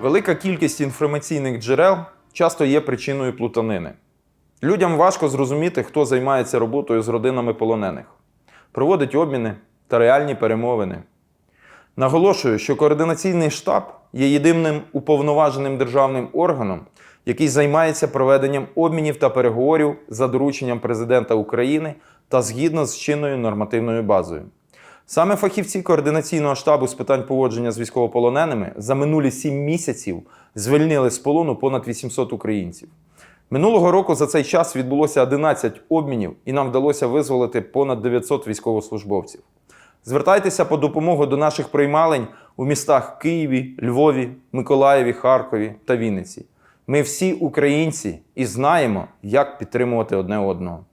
Велика кількість інформаційних джерел часто є причиною плутанини. Людям важко зрозуміти, хто займається роботою з родинами полонених, проводить обміни та реальні перемовини. Наголошую, що координаційний штаб є єдиним уповноваженим державним органом, який займається проведенням обмінів та переговорів за дорученням президента України та згідно з чинною нормативною базою. Саме фахівці координаційного штабу з питань поводження з військовополоненими за минулі сім місяців звільнили з полону понад 800 українців. Минулого року за цей час відбулося 11 обмінів, і нам вдалося визволити понад 900 військовослужбовців. Звертайтеся по допомогу до наших приймалень у містах Києві, Львові, Миколаєві, Харкові та Вінниці. Ми всі українці і знаємо, як підтримувати одне одного.